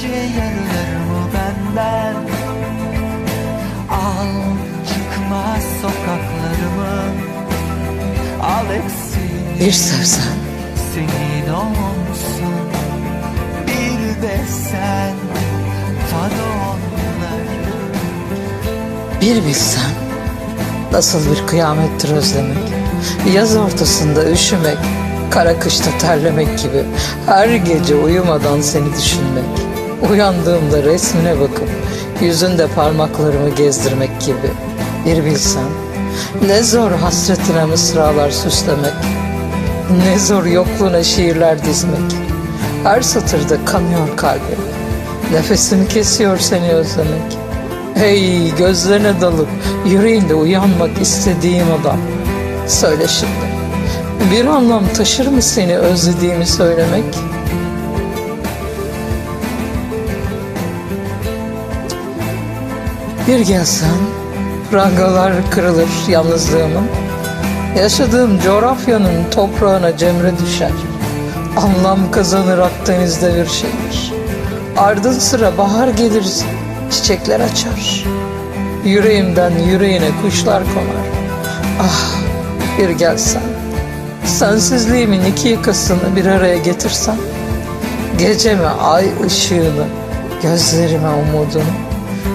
gece yarılarımı benden. Al çıkmaz sokaklarımı. Al eksiğini Bir sevsen. Senin olsun Bir de sen. Tad onları. Bir bilsen. Nasıl bir kıyamettir özlemek. Yaz ortasında üşümek. Kara kışta terlemek gibi. Her gece uyumadan seni düşünmek Uyandığımda resmine bakıp Yüzünde parmaklarımı gezdirmek gibi Bir bilsen Ne zor hasretine mısralar süslemek Ne zor yokluğuna şiirler dizmek. Her satırda kanıyor kalbim. Nefesimi kesiyor seni özlemek. Hey gözlerine dalıp yüreğinde uyanmak istediğim adam. Söyle şimdi bir anlam taşır mı seni özlediğimi söylemek? Bir gelsen prangalar kırılır yalnızlığımın. Yaşadığım coğrafyanın toprağına cemre düşer. Anlam kazanır Akdeniz'de bir şehir. Ardın sıra bahar gelir çiçekler açar. Yüreğimden yüreğine kuşlar konar. Ah bir gelsen Sensizliğimin iki yakasını bir araya getirsen Geceme ay ışığını Gözlerime umudunu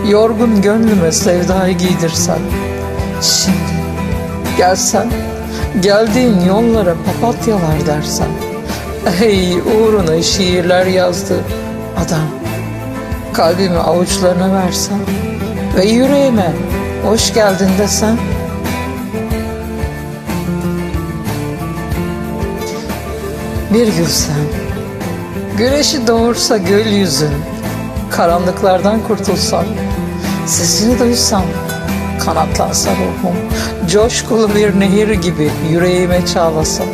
Yorgun gönlüme sevdayı giydirsen. Şimdi gelsen Geldiğin yollara papatyalar dersen. Ey uğruna şiirler yazdı adam. Kalbimi avuçlarına versen Ve yüreğime hoş geldin desen. Bir gülsen Güneşi doğursa gökyüzün Karanlıklardan kurtulsam Sesini duysam Kanatlansa ruhum Coşkulu bir nehir gibi Yüreğime çağlasam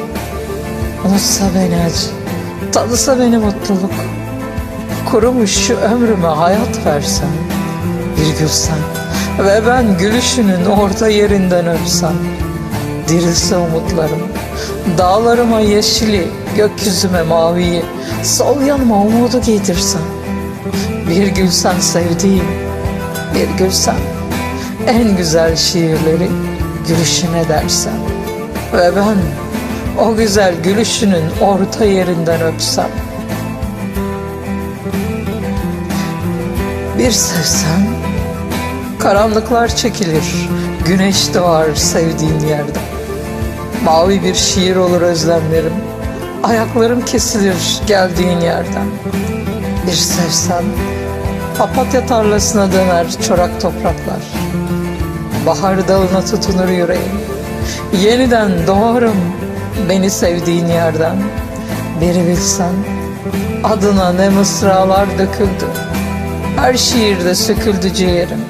Unutsa beni acı Tadısa beni mutluluk Kurumuş şu ömrüme hayat versen Bir gülsen Ve ben gülüşünün orta yerinden öpsem Dirilse umutlarım Dağlarıma yeşili Gökyüzüme maviyi Sol yanıma umudu giydirsen Bir gülsen sevdiğim Bir gülsen. En güzel şiirleri Gülüşüne dersen. Ve ben o güzel gülüşünün orta yerinden öpsem. Bir sevsem Karanlıklar çekilir Güneş doğar sevdiğin yerden. Mavi bir şiir olur özlemlerim Ayaklarım kesilir geldiğin yerden. Bir sevsem Papatya tarlasına döner çorak topraklar. Bahar dalına tutunur yüreğim. Yeniden doğarım beni sevdiğin yerden. Bir bilsen adına ne mısralar döküldü. Her şiirde söküldü ciğerim.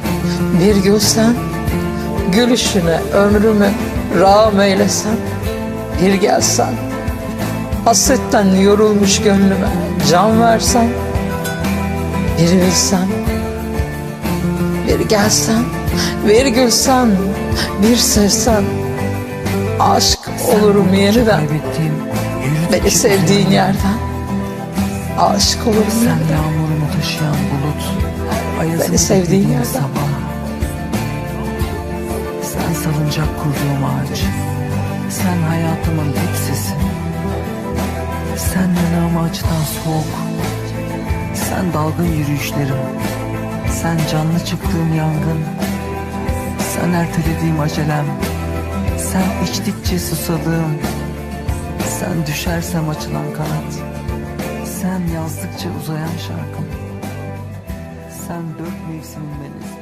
Bir gülsen gülüşüne ömrümü rağm eylesen. Bir gelsen hasretten yorulmuş gönlüme can versen Bir bilsen bir gelsen bir gülsen bir sevsen Aşk olurum yeniden. Beni sevdiğin yerden Aşık olurum Sen yeniden. yağmurumu taşıyan bulut Beni sevdiğin yerden. sabah. Sen salıncak kurduğum ağaç Sen hayatımın tek sesi Sen yanağımı açtan soğuk Sen dalgın yürüyüşlerim. Sen canlı çıktığım yangın. Sen ertelediğim acelem. Sen içtikçe susadığım. Sen düşersem açılan kanat. Sen yazdıkça uzayan şarkım. Sen dört mevsimin meleğisin